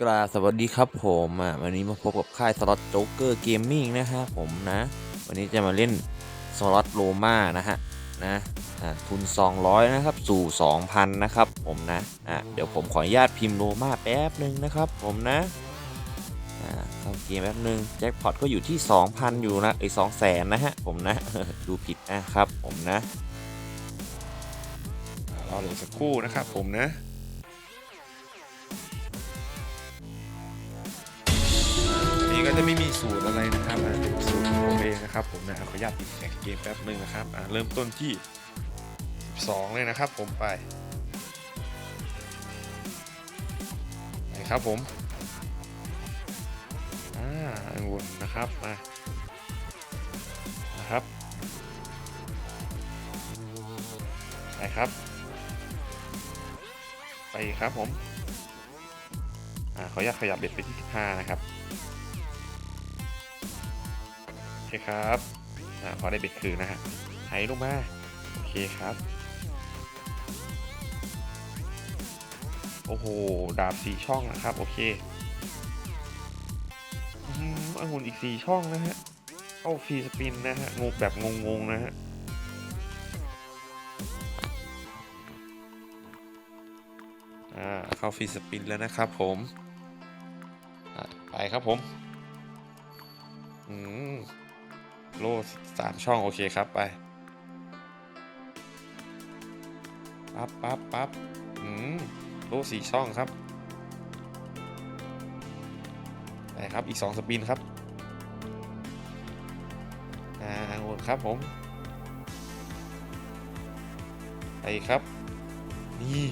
กราสวัสดีครับผมอะวันนี้มาพบกับค่ายสล็อตโจ๊กเกอร์เกมมิ่งนะฮะผมนะ วันนี้จะมาเล่นสล็อตโรม่านะฮะนะอะทุน 200 นะครับ สู่ 2,000 นะครับ ผมนะอะเดี๋ยวผมขออนุญาตพิมพ์โรม่าแป๊บหนึ่งนะครับ ผมนะอ่าเข้าเกมแป๊บหนึ่งแจ็คพอตก็อยู่ที่ 2,000 อยู่นะไอ้ย200,000นะฮะผมนะดูผิดนะครับผมนะรอเหลือสักครู่นะครับผมนะ นนี้ก็จะไม่มีสูตรอะไรนะครับอะเป็นสูตรของผมเองนะครับผมนะขออนุญาตติดแข่งเกมแป๊บหนึ่งนะครับอะเริ่มต้นที่ 12 เลยนะครับผมไปไปครับผมอ่าองุ่นนะครับมานะครับไปครับ ไปครับผมอ่าขออนุญาตขยับเบ็ดไปที่15นะครับ เคครับอ่าพอได้เบ็ดคืนนะฮะไหลงมาโอเคครับ โอ้โห ดาบสี่ช่องนะครับ โอเคอืมองุ่นอีกสี่ช่องนะฮะเข้าฟรีสปินนะฮะงงแบบงงๆนะฮะอ่าเข้าฟรีสปินแล้วนะครับผม ไปครับผม อืม โล่สามช่อง โอเคครับไป ปั๊บปั๊บปั๊บอืมโล่สี่ช่องครับไปครับ อีกสองสปินครับ อ่าวนครับผม ไปครับ นี่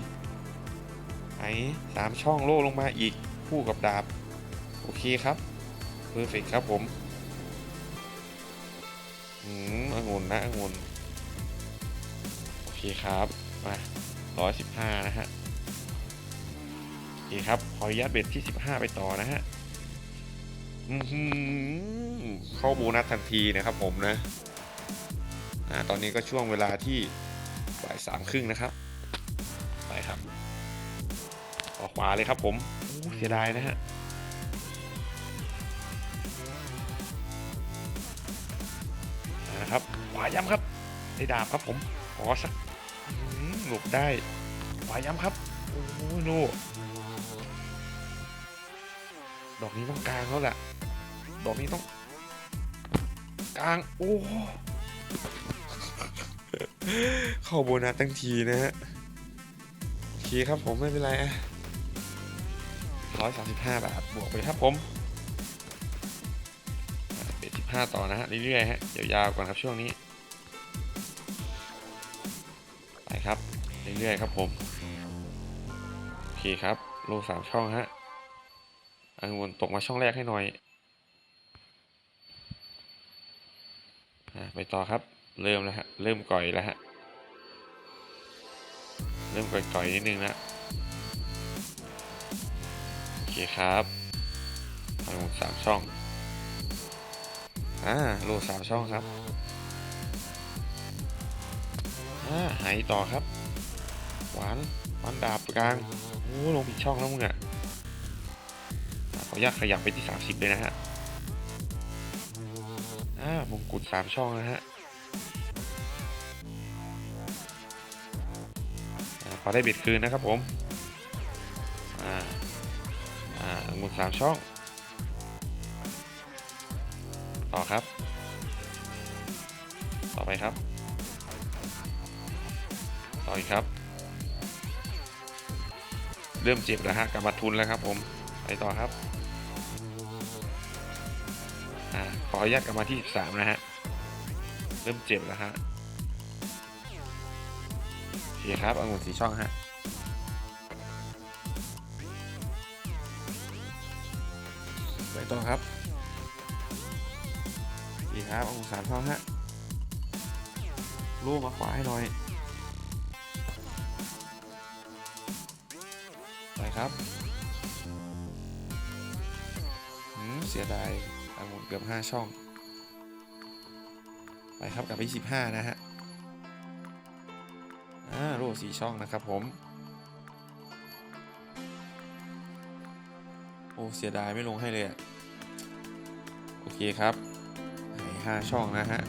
ไหนสามช่องโล่ลงมาอีกคู่กับดาบ โอเคครับเพอร์เฟกครับผม มองุ่นนะองุ่นโอเคครับมาร้อยสิบห้านะฮะโอเคครับขออนุญาตเบ็ดที่สิบห้าไปต่อนะฮะเข้าโบนัสทันทีนะครับผมนะอ่าตอนนี้ก็ช่วงเวลาที่บ่ายสามครึ่งนะครับ ไปครับ ออกขวาเลยครับผมเสียดายนะฮะ ย้ำครับได้ดาบครับผมขอสักหลบได้ขวาย้ำครับโอ้โหโนดอกนี้ต้องกลางแล้วแหละดอกนี้ต้องกลางโอ้เข้าโบนัสตั้งทีนะฮะโอเคครับผมไม่เป็นไรอะร้อยสามสิบห้าบาทบวกไปครับผมเบ็ดสิบห้าต่อนะฮะเรื่อยๆฮะยาวๆก่อนครับช่วงนี้ เรื่อยๆครับผมโอเคครับโลสามช่องฮะอังวนตกมาช่องแรกให้หน่อยไปต่อครับ เริ่มแล้วฮะ เริ่มก่อยแล้วฮะ เริ่มก่อยๆนิดนึงนะโอเคครับทางสามช่อง อ่าโลสามช่องครับ อ่าหายต่อครับ หวานหวานดาบกลางโอ้ลงผิดช่องแล้วมึงอะขออนุญาตขยับไปที่ 30 เลยนะฮะอ่ามงกุฎสามช่องนะฮะพอได้เบ็ดคืนนะครับผม อ่า อ่ามุนสามช่อง ต่อครับ ต่อไปครับ ต่ออีกครับ เริ่มเจ็บแล้วฮะกลับมาทุนแล้วครับผมไปต่อครับอ่าขออนุญาตกลับมาที่13นะฮะเริ่มเจ็บแล้วฮะโอเคครับองุ่นสีช่องฮะไปต่อครับดีครับองศาช่องฮะลูกมาขวาให้หน่อย ครับหืมเสียดายองุ่นเกือบห้าช่อง ไปครับกลับไปสิบห้านะฮะอ่าโล่สี่ช่องนะครับผม โอ้ เสียดายไม่ลงให้เลยอะโอเคครับหายห้าช่องนะฮะ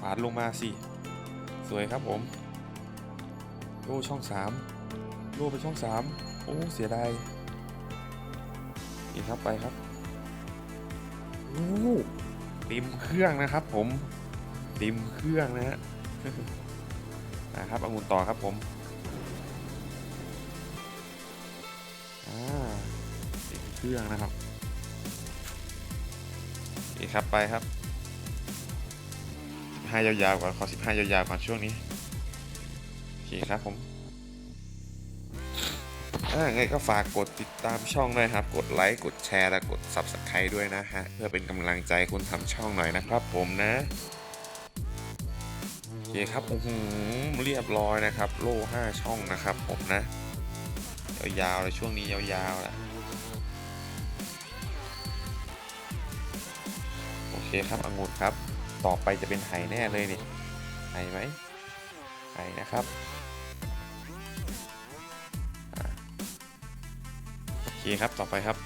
ปาดลงมาสิ สวยครับผม โล่ช่องสามโล่ไปช่องสาม โอ้เสียดายนี่ครับไปครับโอ้ต็มเครื่องนะครับผมต็มเครื่องนะฮะนะครับองุ่นต่อครับผมอ่าเต็มเครื่องนะครับนี่ครับไปครับ15ยาวๆก่อนขอ15ยาวๆก่อนช่วงนี้โอเคครับผม ไงก็ฝากกดติดตามช่องด้วยครับ กดไลค์ กดแชร์ และกด Subscribe ด้วยนะฮะ เพื่อเป็นกำลังใจคุณทำช่องหน่อยนะครับผมนะโอเคครับโอ้โหเรียบร้อยนะครับ โล่ห้าช่องนะครับผมนะ ยาวๆเลยช่วงนี้ยาวๆแหละโอเคครับองุ่นครับ ต่อไปจะเป็นไห่แน่เลยนี่ไหไหมไหนะครับ เคครับต่อไปครับ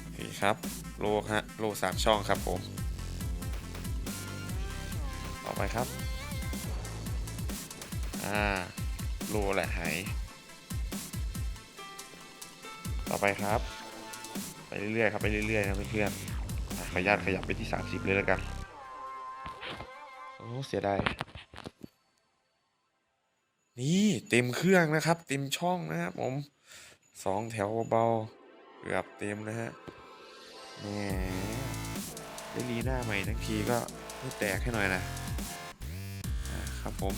โอเคครับโลฮะโลสามช่องครับผมต่อไปครับอ่าโลแหละหายต่อไปครับ ไปเรื่อยๆครับไปเรื่อยๆนะเพื่อนๆขออนุญาตขยับไปที่ 30 เลยแล้วกันโอ้เสียดายนี่เต็มเครื่องนะครับ เต็มช่องนะครับผม สองแถวเบาๆเกือบเต็มนะฮะแหมได้ลีหน้าใหม่ทั้งทีก็ไม่แตกให้หน่อยนะครับผม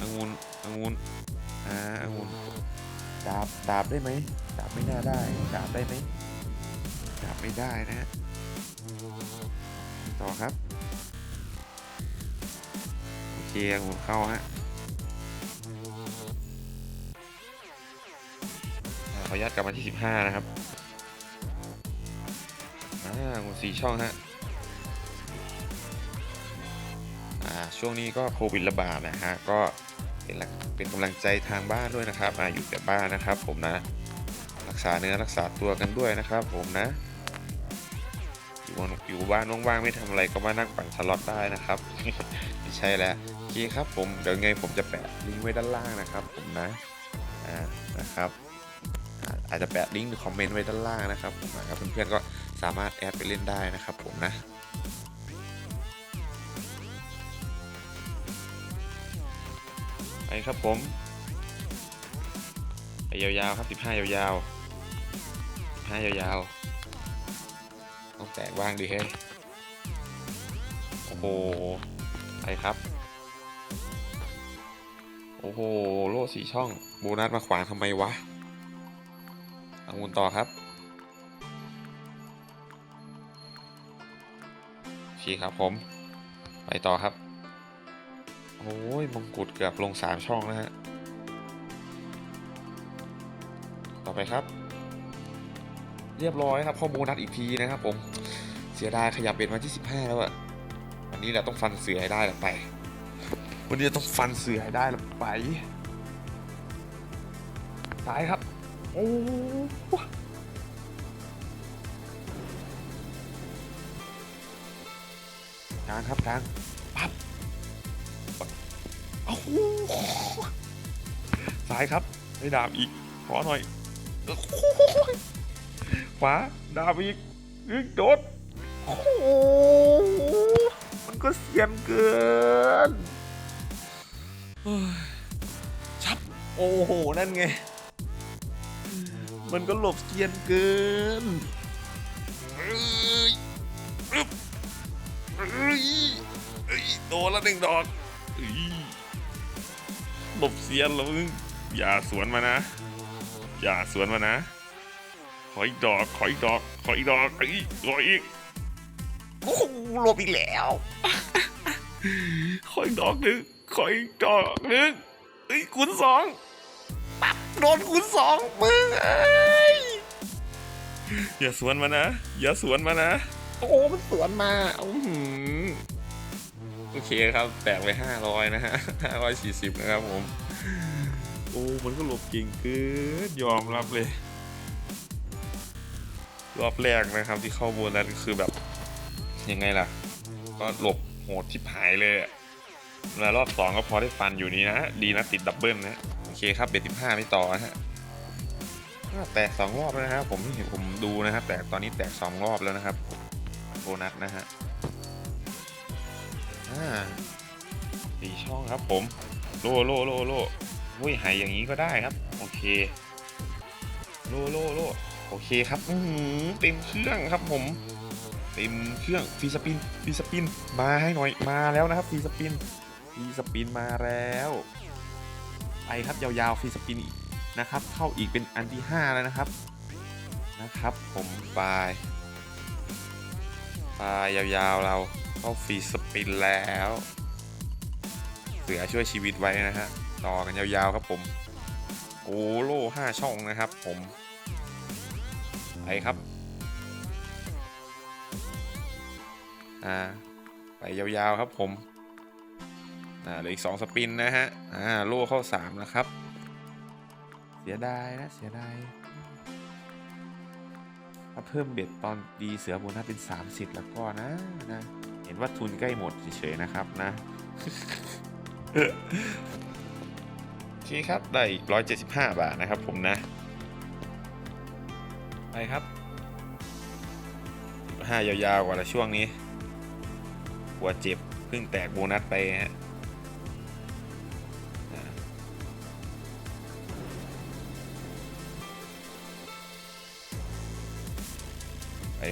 องุ่นองุ่นอ่าองุ่นดาบดาบได้ไหมดาบไม่น่าได้ดาบได้ไหมดาบไม่ได้นะฮะต่อครับโอเคองุ่นเข้าฮะ อ่าขออนุญาตกลับมาที่ 15 นะครับอ่างุ่นสี่ช่องฮะอ่าช่วงนี้ก็โควิดระบาดนะฮะก็เป็นหลักเป็นกำลังใจทางบ้านด้วยนะครับอ่าอยู่แต่บ้านนะครับ ผมนะรักษาเนื้อรักษาตัวกันด้วยนะครับ ผมนะอยู่บ้านอยู่บ้านว่างๆไม่ทำอะไรก็มานั่งปั่นสล็อตได้นะครับไม่ใช่แล้วโอเคครับผมเดี๋ยวไงผมจะแปะลิงก์ไว้ด้านล่างนะครับ ผมนะอ่านะครับ อาจจะแปะลิงก์หรือคอมเมนต์ไว้ด้านล่างนะครับผมนะครับเพื่อนๆก็สามารถแอดไปเล่นได้นะครับผมนะไปครับผมไปยาวๆครับ 15 ยาวๆ15ยาวๆต้องแตกบ้างดิเฮ้ยโอ้โหไปครับ โอ้โห โล่สีช่อง โบนัสมาขวางทำไมวะ เอางุนต่อครับโอเคครับผม ไปต่อครับ โอ้ยมงกุฎเกือบลงสามช่องนะฮะ ต่อไปครับ เรียบร้อยครับข้อโบนัสอีกทีนะครับผม เสียดายขยับเบ็ดมาที่15แล้วอะวันนี้เราต้องฟันเสือให้ได้แล้วไป วันนี้ต้องฟันเสือให้ได้แล้วไปตายครับ โอ้กลางครับกลางปั๊บโอ้โหซ้ายครับให้ดาบอีก ขอหน่อย ขวาดาบอีกอึกโดดมันก็เสียนเกินชับ โอ้โห นั่นไง มันก็หลบเสียนเกินเอ้ยอึ๊บเอ้ยเอ้ยโดนละหนึ่งดอกเอ้ยหลบเซียนแล้วมึงอย่าสวนมานะ อย่าสวนมานะ ขออีกดอก ขออีกดอก ขออีกดอกอีกขออีกโอ้โหหลบอีกแล้ว ขออีกดอกหนึ่งขออีกดอกหนึ่งเอ้ยคูณสองปั๊บ โดนคูณสองมึงเอ้ยอย่าสวนมานะ อย่าสวนมานะ โอ้โหมันสวนมาอื้อหือโอเคครับ แตกไปห้าร้อยนะฮะห้าร้อยสี่สิบนะครับผม โอ้มันก็หลบเก่งเกินยอมรับเลย รอบแรกนะครับที่เข้าโบนัสก็คือแบบ ยังไงล่ะ ก็หลบโหดที่ผายเลยแล้วรอบสองก็พอได้ฟันอยู่นี่นะ ดีนะติดดับเบิลนะ โอเคครับเบ็ดสิบห้าไม่ต่อนะฮะแตกสองรอบแล้วนะครับผมเห็นผมดูนะครับ แต่ตอนนี้แตกสองรอบแล้วนะครับโบนัสนะฮะอ่าสี่ช่องครับผมโลโลโลโลอุ้ยหายอย่างนี้ก็ได้ครับ โอเคโลโลโลโอเคครับอืเต็มเครื่องครับผม เต็มเครื่องฟีสปินฟีสปินมาให้หน่อยมาแล้วนะครับฟีสปินฟีสปินมาแล้ว ไปครับยาวๆฟรีสปินอีกนะครับ เข้าอีกเป็นอันที่ 5 แล้วนะครับนะครับ ผมไปไปยาวๆเราเข้าฟรีสปินแล้ว เสือช่วยชีวิตไว้นะฮะต่อกันยาวๆครับผมโอ้โล่ห้าช่องนะครับผมไปครับอ่าไปยาวๆครับผม อ่าเหลืออีกสองสปินนะฮะ อ่าโล่เข้าสามนะครับ เสียดายนะ เสียดายถ้าเพิ่มเบ็ดตอนดีเสือโบนัสเป็น 30 แล้วก็นะนะ เห็นว่าทุนใกล้หมดเฉยๆนะครับนะโอเคครับ ได้อีก 175 บาทนะครับผมนะ ไปครับห้ายาวๆกว่าละช่วงนี้หัวเจ็บเพิ่งแตกโบนัสไปฮะ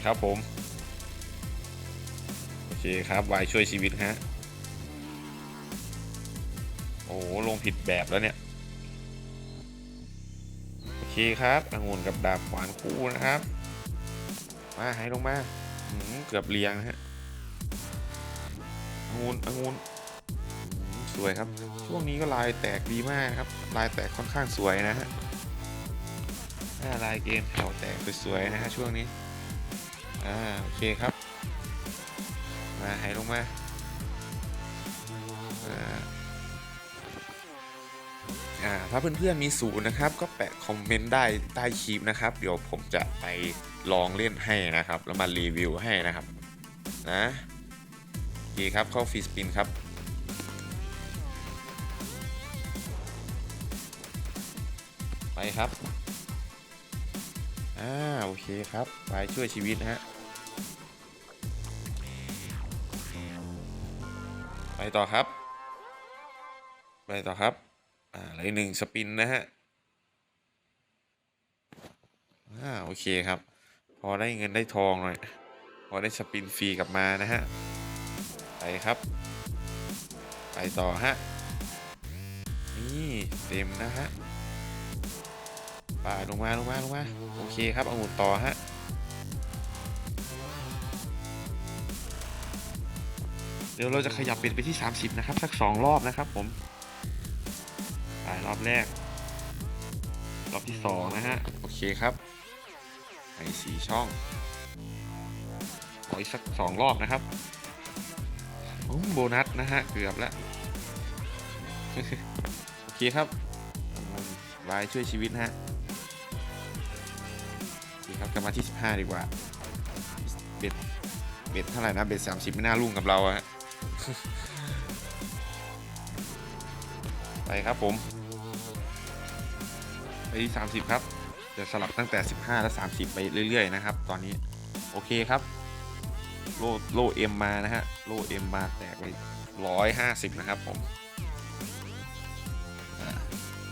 ครับผม โอเคครับวายช่วยชีวิตฮะ โอ้ลงผิดแบบแล้วเนี่ย โอเคครับองุ่นกับดาบขวานคู่นะครับ มาให้ลงมาเกือบเรียงฮะองุ่นองุ่นสวยครับ ช่วงนี้ก็ลายแตกดีมากครับ ลายแตกค่อนข้างสวยนะฮะลายเกมแถวแตกสวยๆนะฮะช่วงนี้ อ่าโอเคครับ มาให้ลงมาอ่าถ้าเพื่อนๆมีสูตรนะครับ ก็แปะคอมเมนต์ได้ใต้คลิปนะครับ เดี๋ยวผมจะไปลองเล่นให้นะครับ แล้วมารีวิวให้นะครับ นะโอเคครับเข้าฟรีสปินครับไปครับ อ่า โอเคครับ ไปช่วยชีวิตนะฮะ ไปต่อครับ ไปต่อครับ อ่าเหลยหนึ่งสปินนะฮะ อ่าโอเคครับ พอได้เงินได้ทองหน่อย พอได้สปินฟรีกลับมานะฮะ ไปครับ ไปต่อฮะ นี่เต็มนะฮะไปลงมาลงมาลงมา โอเคครับเอาหมุนต่อฮะ เดี๋ยวเราจะขยับเป็นไปที่ 30 นะครับ สัก 2 รอบนะครับผมไปรอบแรก รอบที่ 2 นะฮะ โอเคครับไปสี่ช่องขออีกสัก 2 รอบนะครับโอ้โบนัสนะฮะ เกือบแล้ว โอเคครับวายช่วยชีวิตนะฮะโอเครับกลับมาที่ 15 ดีกว่าเบ็ดเบ็ดเท่าไหร่นะ เบ็ด30 ไม่น่ารุ่งกับเราอะฮะ ไปครับผมไปที่30 ครับ จะสลับตั้งแต่ 15 และ 30 ไปเรื่อย ๆ นะครับ ตอนนี้ โอเคครับ โลโลเอ็มมานะฮะ โลเอ็มมาแตกไปร้อยห้าสิบนะครับผมอ่า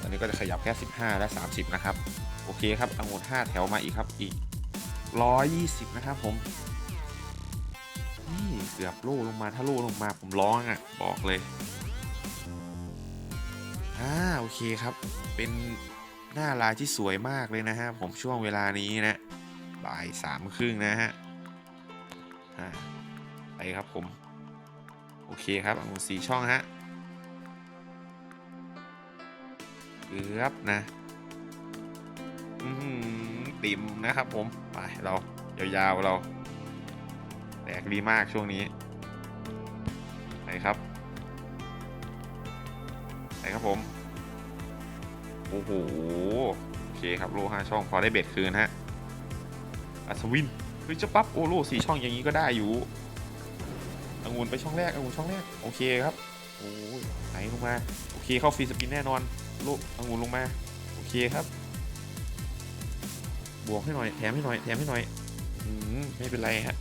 ตอนนี้ก็จะขยับแค่ 15 และ 30 นะครับ โอเคครับอังุ่น5แถวมาอีกครับ อีก 120 นะครับผม เกือบโล่ลงมาถ้าโล่ลงมาผมร้องอะบอกเลยอ่าโอเคครับ เป็นหน้าลายที่สวยมากเลยนะฮะผมช่วงเวลานี้นะบ่ายสามครึ่งนะฮะอ่าไปครับผม โอเคครับองุ่นสีช่องฮะเกือบนะอืมติ่มนะครับผม ไปเรายาวๆเรา แตกดีมากช่วงนี้ไปครับไปครับผม โอ้โห โอเคครับโลห้าช่องพอได้เบ็ดคืนฮะ อัศวิน เฮ้ยเจะปั๊บโอ้โลสี่ช่องอย่างนี้ก็ได้อยู่องุ่นไปช่องแรกองุ่นช่องแรก โอเคครับ โอ้ยไหนลงมา โอเคเข้าฟรีสปินแน่นอนโลองุ่นลงมา โอเคครับ บวกให้หน่อย แถมให้หน่อย แถมให้หน่อย อืมไม่เป็นไรฮะ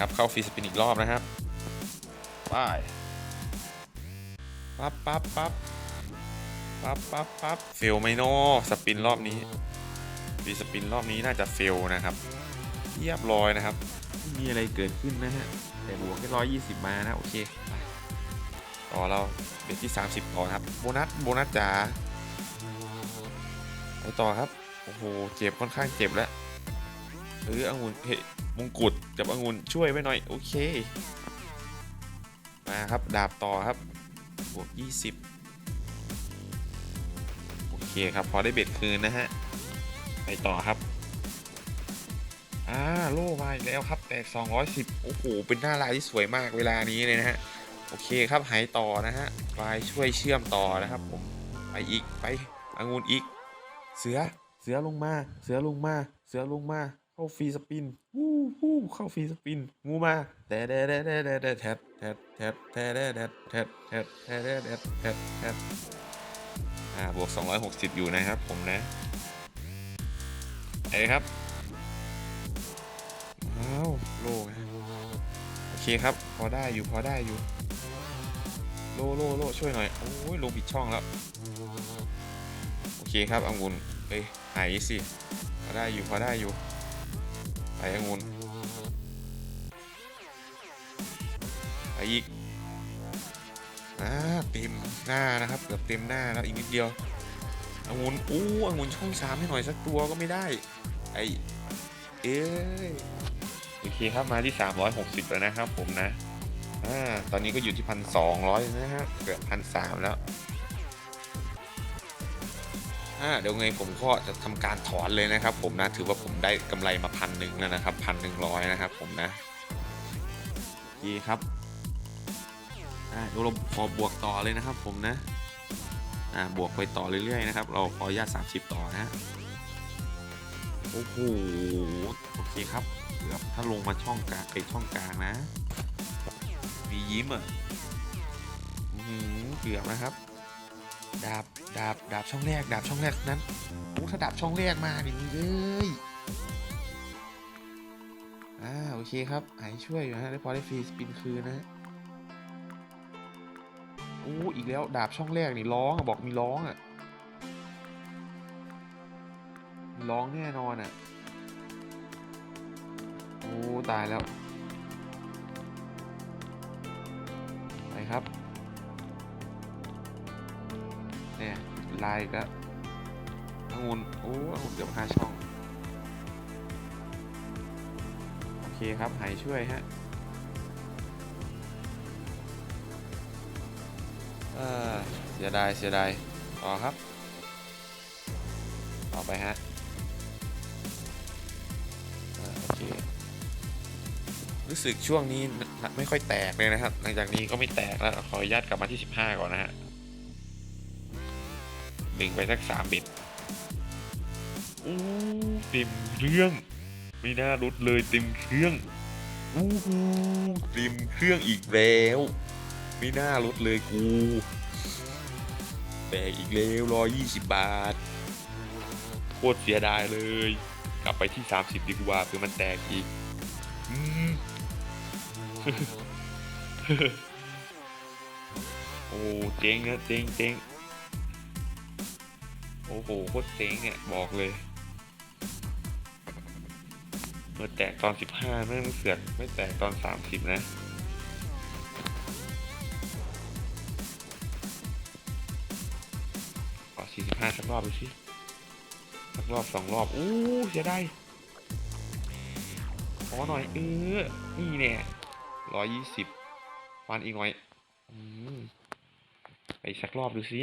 ครับ เข้าฟรีสปินอีกรอบนะครับไปปั๊บปั๊บปั๊บปั๊บปั๊บปั๊บเฟลไมโนสปินรอบนี้ฟรีสปินรอบนี้น่าจะเฟลนะครับเรียบร้อยนะครับไม่มีอะไรเกิดขึ้นนะฮะแต่บวกแค่ร้อยยี่สิบมานะโอเคต่อเราเบ็ดที่ 30ต่อครับโบนัสโบนัสจ๋าไปต่อครับโอ้โหเจ็บค่อนข้างเจ็บแล้วเออองุ่นเฮ มงกุฎกับองุ่นช่วยไว้หน่อย โอเค มาครับ ดาบต่อครับบวก20 โอเคครับ พอได้เบ็ดคืนนะฮะ ไปต่อครับอ่าโล่มาอีกแล้วครับ แตก 210 โอ้โห เป็นหน้าลายที่สวยมากเวลานี้เลยนะฮะ โอเคครับหายต่อนะฮะไปช่วยเชื่อมต่อนะครับผม ไปอีก ไปองุ่นอีก เสือ เสือลงมา เสือลงมา เสือลงมา เข้าฟรีสปินวู้วู้เข้าฟรีสปิน งูมาแต่แดแดแดแดแดดแทบแทบแทบแทบแดแดแทบแทบแทบแดแดแทบแทบอ่าบวก 260 อยู่นะครับผมนะไอ้ครับอ้าวโล่โอเคครับ พอได้อยู่พอได้อยู่ โล่โล่โล่ช่วยหน่อย โอ้ยลงผิดช่องแล้ว โอเคครับอังุนเอ้ยหายสิพอได้อยู่พอได้อยู่ ไปองุ่นไปอีกอ่าเต็มหน้านะครับเกือบเต็มหน้าแล้วอีกนิดเดียวองุ่นอู้องุ่นช่องสามให้หน่อยสักตัวก็ไม่ได้ไอเอ้ยโอเคครับมาที่ 360 แล้วนะครับผมนะอ่าตอนนี้ก็อยู่ที่พันสองร้อยนะฮะเกือบพันสามแล้ว อ่าเดี๋ยวไงผมก็จะทำการถอนเลยนะครับ ผมนะถือว่าผมได้กำไรมาพันหนึ่งแล้วนะครับพันหนึ่งร้อยนะครับ ผมนะโอเคครับอ่าเดี๋ยวเราขอบวกต่อเลยนะครับ ผมนะอ่าบวกไปต่อเรื่อยๆนะครับ เราขออนุญาต30ต่อนะฮะโอ้โหโอเคครับเกือบถ้าลงมาช่องกลางไปช่องกลางนะ มียิ้มอะเกือบนะครับ ดาบดาบดาบช่องแรกดาบช่องแรกนั้นโอ้ถ้าดาบช่องแรกมาดิเอ้ยอ่าโอเคครับหายช่วยอยู่นะได้พอได้ฟรีสปินคืนนะฮะโอ้อีกแล้วดาบช่องแรกนี่ร้องอะบอกมีร้องอะร้องแน่นอนอะโอ้ตายแล้ว เนี่ยลายก็องุ่นโอ้องุ่นเกือบห้าช่อง โอเคครับ หายช่วยฮะเออเสียดาย เสียดาย ต่อครับ ต่อไปฮะโอเค รู้สึกช่วงนี้ไม่ค่อยแตกเลยนะครับ หลังจากนี้ก็ไม่แตกแล้ว ขออนุญาตกลับมาที่ 15 ก่อนนะฮะ ดึงไปสักสามบิตอู้เต็มเครื่อง ไม่น่ารุดเลยเต็มเครื่องอู้หูเต็มเครื่องอีกแล้ว ไม่น่ารุดเลยกูแตกอีกแล้วร้อยยี่สิบบาทโคตรเสียดายเลย กลับไปที่30ดีกว่าเพื่อมันแตกอีกอืมโอ้เจ๊งนะเจ๊งเจ๊ง โอ้โหโคตรเจ๊งเนี่ยบอกเลยเมื่อแตกตอน15นั่นเสือกไม่แตกตอน30นะขอ45สักรอบดูสิสักรอบสองรอบอู้เสียได้ขอหน่อยเออนี่เนี่ยร้อยยี่สิบฟันอีกหน่อยอืมไปสักรอบดูสิ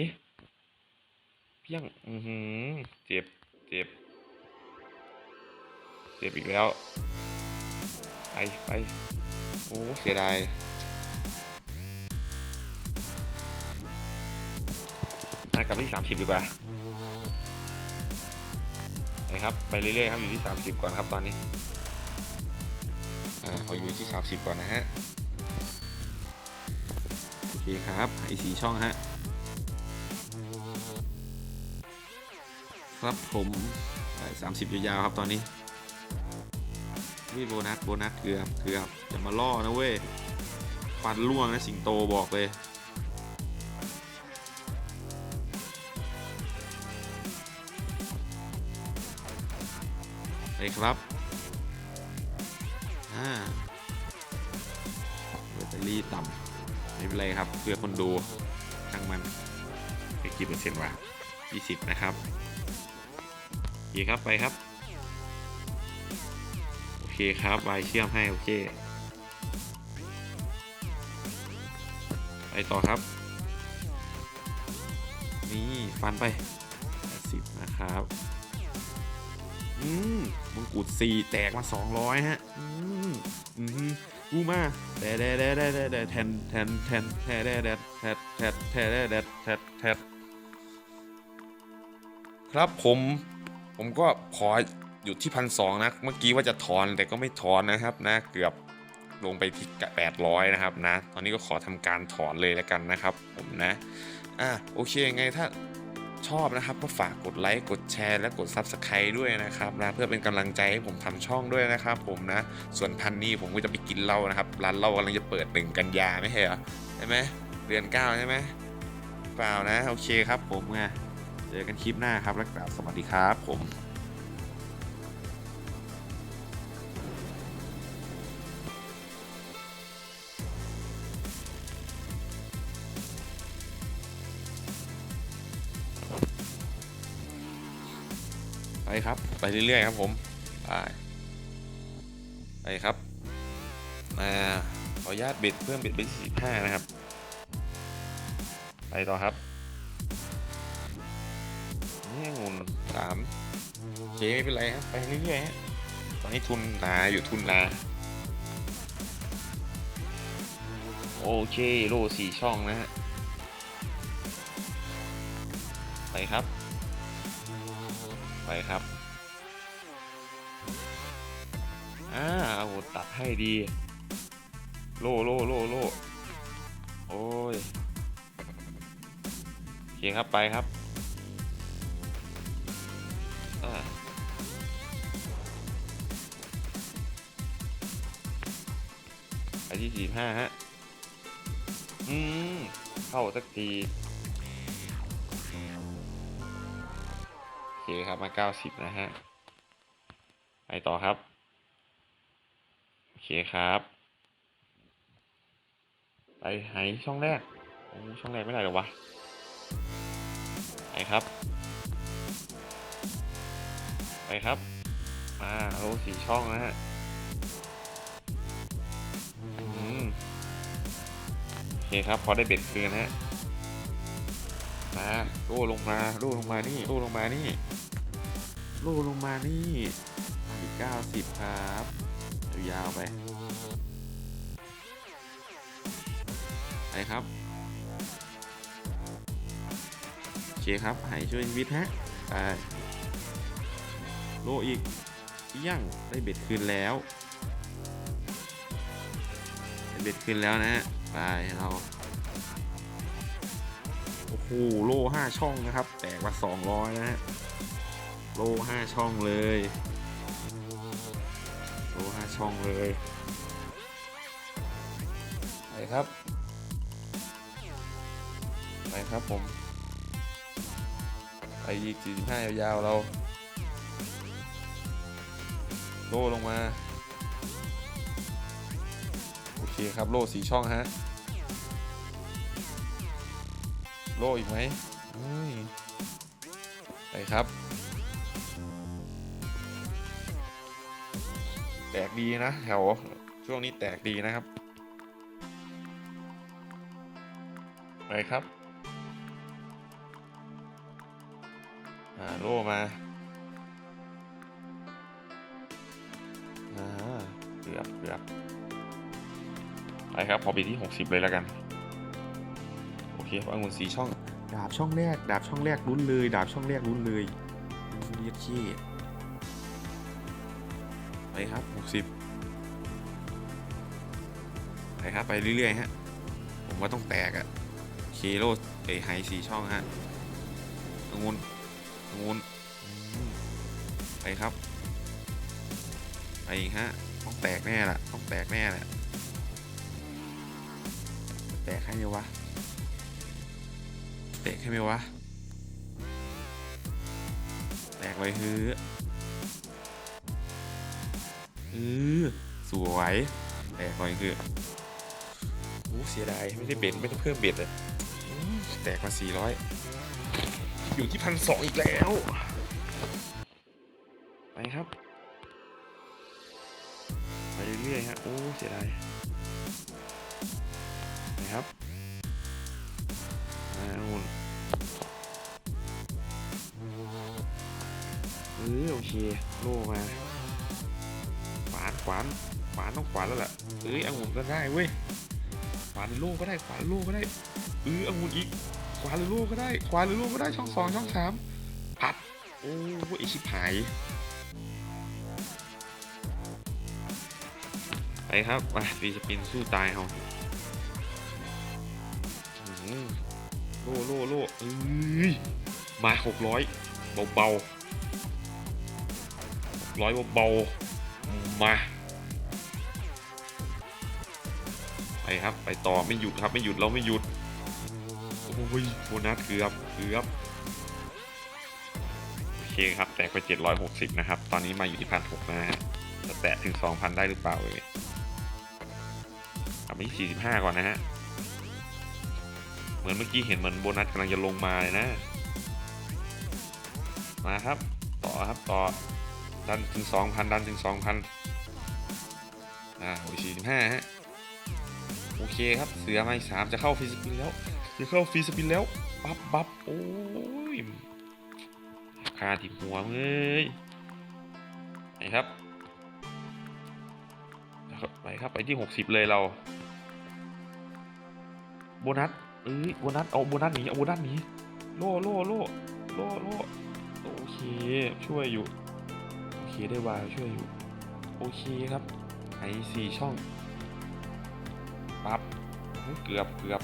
ยัง อือหือ เจ็บ เจ็บ เจ็บอีกแล้ว ไป ไป โอ้ เสียดายกลับที่สามสิบดีกว่านะครับ ไปเรื่อยๆครับ อยู่ที่สามสิบก่อนครับตอนนี้ อ่าขออยู่ที่สามสิบก่อนนะฮะ โอเคครับ ไอสีช่องฮะ ครับผมสามสิบยาวๆครับตอนนี้วิโบนัสโบนัสเกือบเกือบจะมาล่อนะเว้ยฟันล่วงนะสิงโตบอกเลยไปครับอ่าแบตเตอรี่ต่ำไม่เป็นไรครับเพื่อคนดูช่างมันไปกี่เปอร์เซ็นต์วะ20 นะครับ เคครับไปครับ โอเคครับไปเชื่อมให้โอเค ไปต่อครับ นี่ฟันไปสิบนะครับ อืมมงกุฎสี่แตกมาสองร้อยฮะ อืมอืมกูมาแดดแดดแดดแดดแดดแทนแทนแทนแทนแดดแดดแทนแทนแทนแดดแทนแทนครับผม ผมก็ขออยู่ที่พันสองนะ เมื่อกี้ว่าจะถอนแต่ก็ไม่ถอนนะครับนะ เกือบลงไปที่แปดร้อยนะครับนะ ตอนนี้ก็ขอทำการถอนเลยแล้วกันนะครับ ผมนะ อะโอเคไงถ้าชอบนะครับก็ฝากกดไลค์กดแชร์และกด Subscribe ด้วยนะครับนะเพื่อเป็นกำลังใจให้ผมทำช่องด้วยนะครับ ผมนะ ส่วนพันนี่ผมก็จะไปกินเหล้านะครับร้านเหล้ากำลังจะเปิดหนึ่งกันยาไม่ใช่เหรอใช่ไหมเดือนเก้าใช่ไหมเปล่านะ โอเคครับผมไง เจอกันคลิปหน้าครับแล้วกล่าวสวัสดีครับผมไปครับ ไปเรื่อยๆครับผมไปไปครับอ่าขออนุญาตบ็ดเพิ่มบ็ดเป็นสี่ห้านะครับ ไปต่อครับ นี่งุนสามเคไม่เป็นไรครับไปเรื่อยๆฮะตอนนี้ทุนหนาอยู่ทุนหนาโอเคโลสี่ช่องนะฮะไปครับ ไปครับอ่าโหตัดให้ดี โล่โล่โล่โล่โอ้ยโอเคครับไปครับ ที่สี่ห้าฮะ อืม เข้าสักทีโอเคครับมา90นะฮะ ไปต่อครับ โอเคครับ ไปหายช่องแรก ช่องแรกไม่ได้หรอวะไปครับ ไปครับ มาโลสี่ช่องนะฮะ คครับ พอได้เบ็ดคืนนะฮะมาโล่ลงมาโล่ลงมานี่โล่ลงมานี่โล่ลงมานี่อีกเก้าสิบครับยาวไปไปครับโอเคครับหายช่วยชีวิตฮะไปโลอีกเอี้ยังได้เบ็ดคืนแล้วได้เบ็ดคืนแล้วนะฮะ ไปเราโอ้โหโล่ห้าช่องนะครับ แตกมาสองร้อยนะฮะโล่ห้าช่องเลยโล่ห้าช่องเลยไปครับไปครับผมไปอีกสี่ห้ายาวๆเราโล่ลงมา โอเคครับ โล่สีช่องฮะ โลอีกไหมอุ้ยไปครับแตกดีนะแถวช่วงนี้แตกดีนะครับไปครับอ่าโล่มาเกือบเกือบไปครับพอปีที่ 60 เลยแล้วกัน คครับองุ่นสีช่อง ดาบช่องแรก ดาบช่องแรกลุ้นเลย ดาบช่องแรกลุ้นเลยเรียกขี้ไปครับหกสิบไปครับไปเรื่อยๆฮะ ผมว่าต้องแตกอะเคโรเอไฮสีช่องฮะองุนองุนไปครับไปฮะต้องแตกแน่ละต้องแตกแน่แหละแตกให้ไหมวะ แตกให้ไหมวะ แตกไปฮือเออสวยแตกไปคือโอ้เสียดาย ไม่ได้เบ็ดไม่ได้เพิ่มเบ็ดเลยแตกมา 400 อยู่ที่พันสองอีกแล้ว ไปครับ ไปเรื่อยๆฮะโอ้เสียดายนะครับ เคโล่มาขวานขวานขวานต้องขวานแล้วแหละเอ้ยองุ่นก็ได้เว้ยขวานหรือโล่ก็ได้ขวานหรือโล่ก็ได้เออองุ่นอีกขวานหรือโล่ก็ได้ขวานหรือโล่ก็ได้ช่องสองช่องสามพัดโอ้ยไอชิบหายไปครับมาฟรีสปินสู้ตายเอาโล่โล่โล่เอ้ยมาหกร้อยเบาเบา ร้อยเบาๆมาไปครับ ไปต่อไม่หยุดครับ ไม่หยุดเราไม่หยุดโอ้ยโบนัสเกือบเกือบโอเคครับ แตกไป 760 นะครับ ตอนนี้มาอยู่ที่พันหกนะฮะจะแตะถึง 2,000 ได้หรือเปล่าเอ่ยเอาไปที่45 ก่อนนะฮะ เหมือนเมื่อกี้เห็นเหมือนโบนัสกำลังจะลงมาเลยนะ มาครับ ต่อครับ ต่อ ดันถึง 2,000 ดันถึง 2,000 อ่าโอ้ย45ฮะ โอเคครับ เสือมาอีกสามจะเข้าฟรีสปินแล้ว จะเข้าฟรีสปินแล้ว บับบับโอ้ยคาติดหัวเอ้ยไปครับ ไปครับ ไปที่ 60 เลยเรา โบนัสเอ้ยโบนัส เอาโบนัสหนี เอาโบนัสหนี โล่โล่โล่โล่โล่โอเค ช่วยอยู่ เคได้วายช่วยอยู่ โอเคครับไอสี่ช่องปั๊บเกือบเกือบ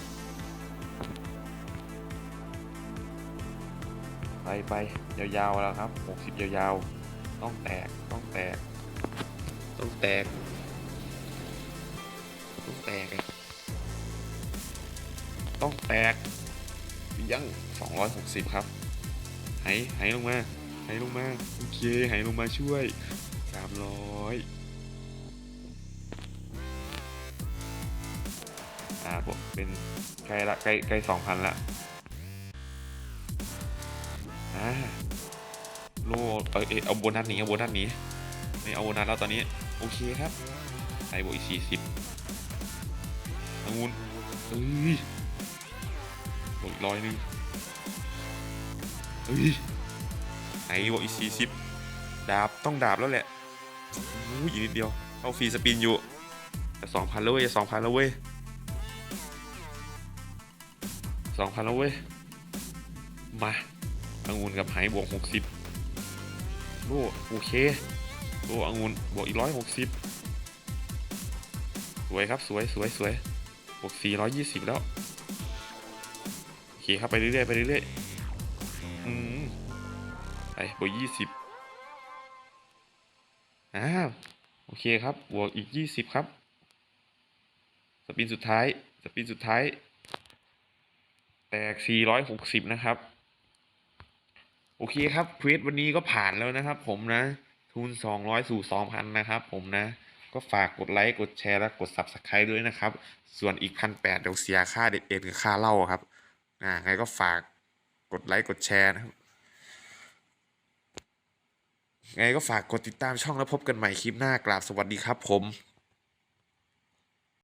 ไปไปยาวๆแล้วครับ 60 ยาวๆ ต้องแตกต้องแตก ต้องแตก ต้องแตก ต้องแตกยัง 260 ครับ ไหไหลงมา ไหลงมา โอเคไหลงมาช่วย300อ่าผมเป็นใกล้ละใกล้ใกล้สองพันละอ่าโลเอเอเอาโบนัสหนีเอาโบนัสหนีไม่เอาโบนัสแล้วตอนนี้ โอเคครับไอ้บอีกสี่สิบองุ่นเอ้ยบอีกร้อยหนึงเอ้ย ไอ้บวกอีกสี่สิบดาบต้องดาบแล้วแหละอู้ยอีกนิดเดียวเอาฟรีสปินอยู่แต่สองพันแล้วเว้ยสองพันแล้วเว้ยสองพันแล้วเว้ย มาองุ่นกับไหบวกหกสิบโลโอเคโลองุ่นบวกอีกร้อยหกสิบสวยครับสวยสวยสวยบวกสี่ร้อยยี่สิบแล้วโอเคครับไปเรื่อยๆไปเรื่อยๆอืม บวกยี่สิบอ้าวโอเคครับบวกอีกยี่สิบครับ สปินสุดท้าย สปินสุดท้าย แตก460นะครับ โอเคครับเควสวันนี้ก็ผ่านแล้วนะครับ ผมนะ ทุน200สู่2,000นนะครับผมนะก็ฝากกดไลค์ กดแชร์ และกด Subscribe ด้วยนะครับ ส่วนอีก1,800เดี๋ยวเสียค่าเด็ดเอ็นกับค่าเหล้าครับ อ่าไงก็ฝากกดไลค์ กดแชร์นะครับ ไงก็ฝากกดติดตามช่องแล้วพบกันใหม่คลิปหน้ากราบสวัสดีครับผม